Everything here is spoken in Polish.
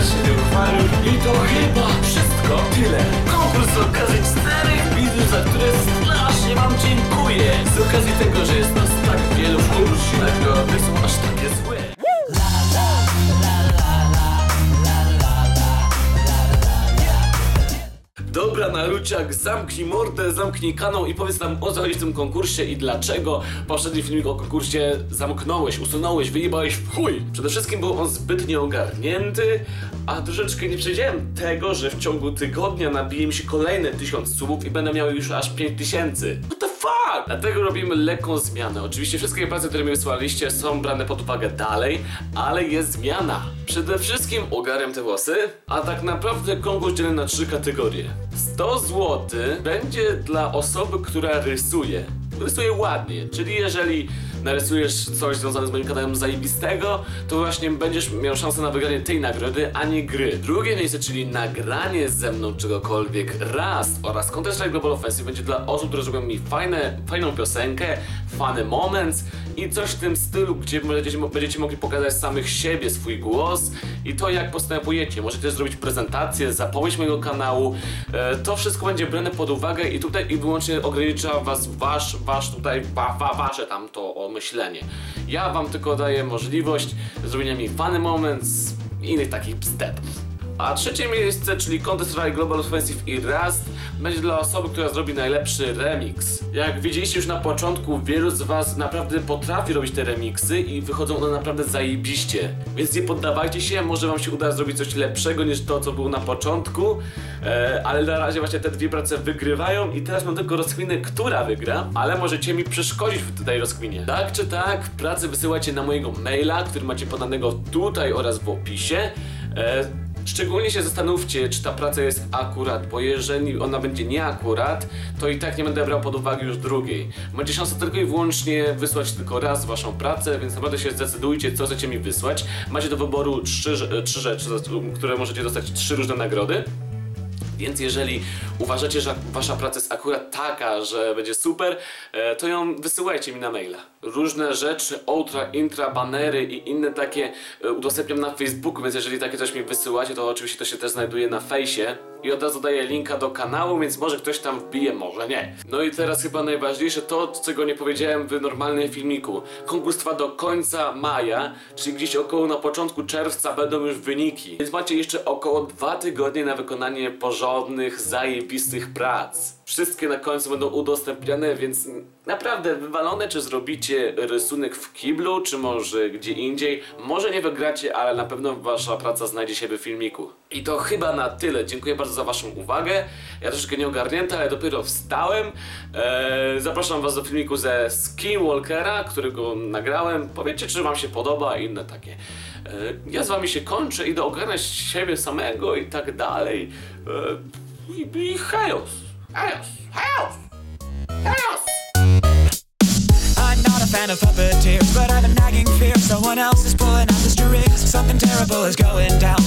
uchwalił. I to chyba wszystko. Tyle. Konkurs z okazji czterech widzów, za które strasznie wam dziękuję. Z okazji Dobra, Naruciak, zamknij mordę, zamknij kanał i powiedz nam o co chodzi w tym konkursie i dlaczego poprzedni filmik o konkursie zamknąłeś, usunąłeś, wyjebałeś w chuj. Przede wszystkim był on zbyt nieogarnięty, a troszeczkę nie przewidziałem tego, że w ciągu tygodnia nabije mi się kolejne tysiąc subów i będę miał już aż 5000. What the fuck? Dlatego robimy lekką zmianę. Oczywiście wszystkie prace, które mi wysłaliście są brane pod uwagę dalej, ale jest zmiana. Przede wszystkim ogarem te włosy, a tak naprawdę konkurs dzielę na trzy kategorie. 100 zł będzie dla osoby, która rysuje. Rysuje ładnie, czyli jeżeli narysujesz coś związane z moim kanałem zajebistego, to właśnie będziesz miał szansę na wygranie tej nagrody, a nie gry. Drugie miejsce, czyli nagranie ze mną czegokolwiek raz oraz Counter Strike Global Offensive będzie dla osób, które zrobią mi fajne, fajną piosenkę, funny moments i coś w tym stylu, gdzie będziecie, będziecie mogli pokazać samych siebie, swój głos i to jak postępujecie. Możecie zrobić prezentację, zapowiedź mojego kanału. E, to wszystko będzie brane pod uwagę i tutaj i wyłącznie ogranicza was wasz, wasz tutaj, wa, wa, wasze tam to o myślenie. Ja wam tylko daję możliwość zrobienia mi funny moments i innych takich stepów. A trzecie miejsce, czyli Counter Strike Global Offensive i Rust, będzie dla osoby, która zrobi najlepszy remix. Jak widzieliście już na początku, wielu z was naprawdę potrafi robić te remixy i wychodzą one naprawdę zajebiście. Więc nie poddawajcie się, może wam się uda zrobić coś lepszego niż to, co było na początku. E, ale na razie właśnie te dwie prace wygrywają i teraz mam tylko rozkminę, która wygra, ale możecie mi przeszkodzić w tej rozkminie. Tak czy tak, pracę wysyłajcie na mojego maila, który macie podanego tutaj oraz w opisie. E, Szczególnie się zastanówcie, czy ta praca jest akurat, bo jeżeli ona będzie nieakurat, to i tak nie będę brał pod uwagę już drugiej. Macie szansę tylko i wyłącznie wysłać tylko raz waszą pracę, więc naprawdę się zdecydujcie, co chcecie mi wysłać. Macie do wyboru trzy, trzy rzeczy, które możecie dostać trzy różne nagrody. Więc jeżeli uważacie, że wasza praca jest akurat taka, że będzie super, e, to ją wysyłajcie mi na maila. Różne rzeczy, outra, intra, banery i inne takie e, udostępniam na Facebooku, więc jeżeli takie coś mi wysyłacie, to oczywiście to się też znajduje na fejsie. I od razu daję linka do kanału, więc może ktoś tam wbije, może nie. No i teraz chyba najważniejsze to, czego nie powiedziałem w normalnym filmiku. Konkurs trwa do końca maja, czyli gdzieś około na początku czerwca będą już wyniki. Więc macie jeszcze około dwa tygodnie na wykonanie porządnych, zajebistych prac. Wszystkie na końcu będą udostępniane, więc naprawdę wywalone, czy zrobicie rysunek w kiblu, czy może gdzie indziej. Może nie wygracie, ale na pewno wasza praca znajdzie się w filmiku. I to chyba na tyle. Dziękuję bardzo za waszą uwagę. Ja troszeczkę nieogarnięty, ale dopiero wstałem. Eee, zapraszam was do filmiku ze Skinwalkera, którego nagrałem. Powiedzcie, czy wam się podoba i inne takie. Eee, ja z wami się kończę, idę ogarniać siebie samego i tak dalej. Eee, I, i chaos. Chaos. Chaos. Chaos. I'm not a fan of puppeteers, but I have a nagging fear someone else is pulling out the strings. Something terrible is going down.